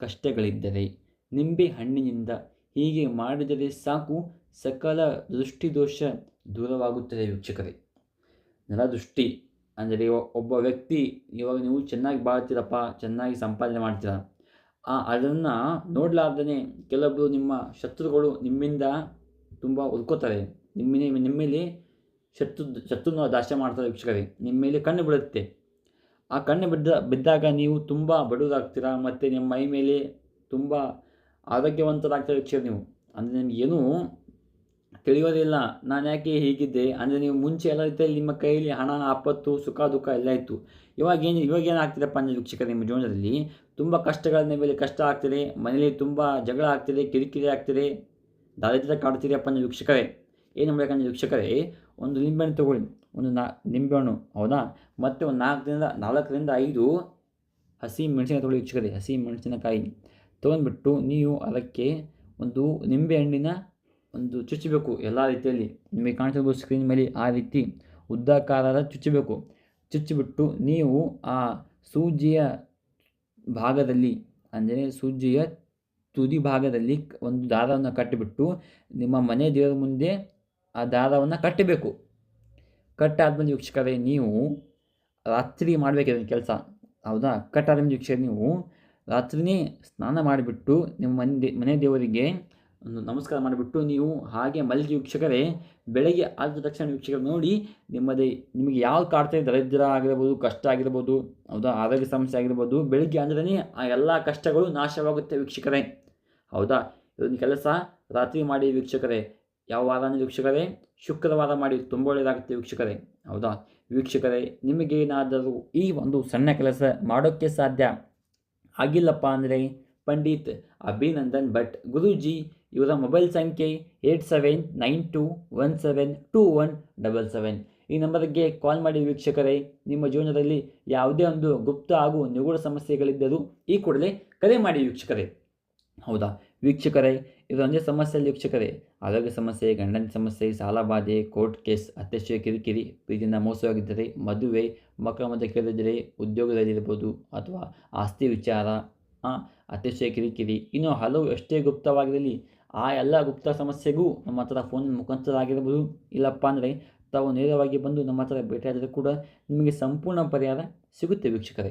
ಕಷ್ಟಗಳಿದ್ದರೆ ನಿಂಬೆ ಹಣ್ಣಿನಿಂದ ಹೀಗೆ ಮಾಡಿದರೆ ಸಾಕು ಸಕಲ ದೃಷ್ಟಿದೋಷ ದೂರವಾಗುತ್ತದೆ ವೀಕ್ಷಕರೇ. ನರದೃಷ್ಟಿ ಅಂದರೆ ಒಬ್ಬ ವ್ಯಕ್ತಿ ಇವಾಗ ನೀವು ಚೆನ್ನಾಗಿ ಬಾಳ್ತೀರಪ್ಪ, ಚೆನ್ನಾಗಿ ಸಂಪಾದನೆ ಮಾಡ್ತೀರ, ಆ ಅದನ್ನು ನೋಡಲಾರ್ದೇ ಕೆಲವೊಬ್ಬರು ನಿಮ್ಮ ಶತ್ರುಗಳು ನಿಮ್ಮಿಂದ ತುಂಬ ಉಳ್ಕೋತಾರೆ ನಿಮ್ಮ ಮೇಲೆ ಶತ್ರು, ಶತ್ರುನ ದಾಶ ಮಾಡ್ತಾರೆ ವೀಕ್ಷಕರೇ. ನಿಮ್ಮ ಮೇಲೆ ಕಣ್ಣು ಬೀಳುತ್ತೆ. ಆ ಕಣ್ಣು ಬಿದ್ದ, ಬಿದ್ದಾಗ ನೀವು ತುಂಬ ಬಡವರಾಗ್ತೀರಾ? ಮತ್ತು ನಿಮ್ಮ ಮೈ ಮೇಲೆ ತುಂಬ ಆರೋಗ್ಯವಂತರಾಗ್ತೀರ ವೀಕ್ಷಕರು ನೀವು? ಅಂದರೆ ನಿಮಗೇನು ತಿಳಿಯೋದಿಲ್ಲ. ನಾನು ಯಾಕೆ ಹೀಗಿದ್ದೆ? ಅಂದರೆ ನೀವು ಮುಂಚೆ ಎಲ್ಲ ರೀತಿಯಲ್ಲಿ ನಿಮ್ಮ ಕೈಯಲ್ಲಿ ಹಣ, ಆಪತ್ತು, ಸುಖ, ದುಃಖ ಎಲ್ಲ ಇತ್ತು. ಇವಾಗ ಏನು ಇವಾಗ ಏನು ಆಗ್ತಿದೆಪ್ಪ ಅಂದರೆ ವೀಕ್ಷಕರು ನಿಮ್ಮ ಜೀವನದಲ್ಲಿ? ತುಂಬ ಕಷ್ಟಗಳ ಮೇಲೆ ಕಷ್ಟ ಆಗ್ತಿದೆ. ಮನೆಯಲ್ಲಿ ತುಂಬ ಜಗಳ ಆಗ್ತಿದೆ, ಕಿರಿಕಿರಿ ಆಗ್ತಿದೆ. ದಾರಿದ್ರ್ಯ ಕಾಡ್ತಿದೆಯಪ್ಪ ಅಂದರೆ ವೀಕ್ಷಕರೇ. ಏನು ಮಾಡಬೇಕಂದ್ರೆ ವೀಕ್ಷಕರೇ, ಒಂದು ನಿಂಬೆಹಣ್ಣು ತೊಗೊಳ್ಳಿ. ಒಂದು ನಾ, ನಿಂಬೆಹಣ್ಣು, ಹೌದಾ? ಮತ್ತು ಒಂದು ನಾಲ್ಕರಿಂದ ನಾಲ್ಕರಿಂದ ಐದು ಹಸಿ ಮೆಣಸಿನ ತೊಗೊಳ್ಳಿ ಇಚ್ಕರಿ ಹಸಿ ಮೆಣಸಿನಕಾಯಿ ತೊಗೊಂಡ್ಬಿಟ್ಟು ನೀವು ಅದಕ್ಕೆ ಒಂದು ನಿಂಬೆಹಣ್ಣಿನ ಒಂದು ಚುಚ್ಚಬೇಕು ಎಲ್ಲ ರೀತಿಯಲ್ಲಿ. ನಿಮಗೆ ಕಾಣಿಸಬಹುದು ಸ್ಕ್ರೀನ್ ಮೇಲೆ ಆ ರೀತಿ ಉದ್ದಾಕಾರದ ಚುಚ್ಚಬೇಕು. ಚುಚ್ಚಿಬಿಟ್ಟು ನೀವು ಆ ಸೂಜಿಯ ಭಾಗದಲ್ಲಿ, ಅಂದರೆ ಸೂಜಿಯ ತುದಿ ಭಾಗದಲ್ಲಿ ಒಂದು ದಾರವನ್ನು ಕಟ್ಟಿಬಿಟ್ಟು ನಿಮ್ಮ ಮನೆ ದೇವರ ಮುಂದೆ ಆ ದಾರವನ್ನು ಕಟ್ಟಬೇಕು. ಕಟ್ಟಾದ್ಮೇಲೆ ವೀಕ್ಷಕರೇ, ನೀವು ರಾತ್ರಿ ಮಾಡಬೇಕು ಕೆಲಸ. ಹೌದಾ? ಕಟ್ಟಾದ್ಮೇಲೆ ವೀಕ್ಷಕರೇ, ನೀವು ರಾತ್ರಿನೇ ಸ್ನಾನ ಮಾಡಿಬಿಟ್ಟು ನಿಮ್ಮ ಮನೆ ಮನೆ ದೇವರಿಗೆ ಒಂದು ನಮಸ್ಕಾರ ಮಾಡಿಬಿಟ್ಟು ನೀವು ಹಾಗೆ ಮಲ್ಲಿಗೆ ವೀಕ್ಷಕರೇ, ಬೆಳಗ್ಗೆ ಆದ ತಕ್ಷಣ ವೀಕ್ಷಕರು ನೋಡಿ ನಿಮ್ಮದೇ, ನಿಮಗೆ ಯಾವ ಕಾಡ್ತಾ ದರಿದ್ರ ಆಗಿರ್ಬೋದು, ಕಷ್ಟ ಆಗಿರ್ಬೋದು, ಹೌದಾ? ಆರೋಗ್ಯ ಸಮಸ್ಯೆ ಆಗಿರ್ಬೋದು, ಬೆಳಗ್ಗೆ ಅಂದ್ರೇ ಆ ಎಲ್ಲ ಕಷ್ಟಗಳು ನಾಶವಾಗುತ್ತೆ ವೀಕ್ಷಕರೇ. ಹೌದಾ? ಇದೊಂದು ಕೆಲಸ ರಾತ್ರಿ ಮಾಡಿ ವೀಕ್ಷಕರೇ ಯಾವ ವಾರ ಅಂದರೆ ವೀಕ್ಷಕರೇ ಶುಕ್ರವಾರ ಮಾಡಿ ತುಂಬ ಒಳ್ಳೆಯದಾಗುತ್ತೆ ವೀಕ್ಷಕರೇ. ಹೌದಾ? ವೀಕ್ಷಕರೇ ನಿಮಗೇನಾದರೂ ಈ ಒಂದು ಸಣ್ಣ ಕೆಲಸ ಮಾಡೋಕ್ಕೆ ಸಾಧ್ಯ? ಆಗಿಲ್ಲಪ್ಪ ಅಂದರೆ ಪಂಡಿತ್ ಅಭಿನಂದನ್ ಭಟ್, ಗುರೂಜಿ, ಇವರ ಮೊಬೈಲ್ ಸಂಖ್ಯೆ eight seven nine two one seven two one double seven. ಈ ನಂಬರ್ಗೆ ಕಾಲ್ ಮಾಡಿ ವೀಕ್ಷಕರೇ, ನಿಮ್ಮ ಜೀವನದಲ್ಲಿ ಯಾವುದೇ ಒಂದು ಗುಪ್ತ ಹಾಗೂ ನಿಗೂಢ ಸಮಸ್ಯೆಗಳಿದ್ದರೂ ಈ ಕೂಡಲೇ ಕರೆ ಮಾಡಿ ವೀಕ್ಷಕರೇ. ಹೌದಾ? ವೀಕ್ಷಕರೇ ಇದೊಂದೇ ಸಮಸ್ಯೆಯಲ್ಲಿ ವೀಕ್ಷಕರೇ. ಆರೋಗ್ಯ ಸಮಸ್ಯೆ, ಗಂಡನ ಸಮಸ್ಯೆ ಸಾಲಬಾಧೆ ಕೋರ್ಟ್ ಕೇಸ್, ಅತ್ಯಶ್ಯ ಕಿರಿಕಿರಿ, ಪ್ರೀತಿಯಿಂದ ಮೋಸವಾಗಿದ್ದರೆ ಮದುವೆ, ಮಕ್ಕಳ ಮಧ್ಯೆ ಕೇಳಿದರೆ ಉದ್ಯೋಗದಲ್ಲಿರ್ಬೋದು ಅಥವಾ ಆಸ್ತಿ ವಿಚಾರ ಅತ್ಯಶಯ ಕಿರಿಕಿರಿ. ಇನ್ನು ಹಲವು ಎಷ್ಟೇ ಗುಪ್ತವಾಗಿರಲಿ, ಆ ಎಲ್ಲ ಗುಪ್ತ ಸಮಸ್ಯೆಗೂ ನಮ್ಮ ಹತ್ರ ಫೋನ್ ಮುಖಾಂತರ ಆಗಿರ್ಬೋದು ಇಲ್ಲಪ್ಪ ಅಂದರೆ, ತಾವು ನೇರವಾಗಿ ಬಂದು ನಮ್ಮ ಹತ್ರ ಭೇಟಿಯಾದರೂ ಕೂಡ ನಿಮಗೆ ಸಂಪೂರ್ಣ ಪರಿಹಾರ ಸಿಗುತ್ತೆ ವೀಕ್ಷಕರೇ.